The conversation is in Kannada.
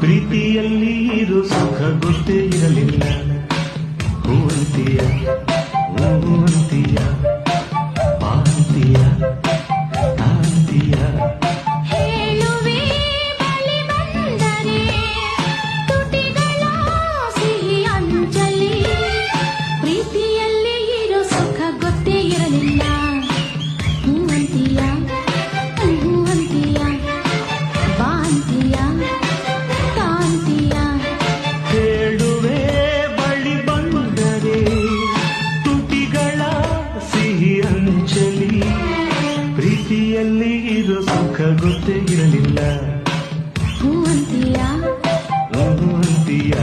ಪ್ರೀತಿಯಲ್ಲಿ ಇದು ಸುಖ ಗೊತ್ತೇ ಇರಲಿಲ್ಲ ಹೂವಂತಿಯ ಹೂವಂತಿಯ ಕೈಯಲ್ಲಿ ಇರೋ ಸುಖ ಗೊತ್ತೇ ಇರಲಿಲ್ಲ. ಹೂವಂತಿಯ? ಹೂವಂತಿಯ?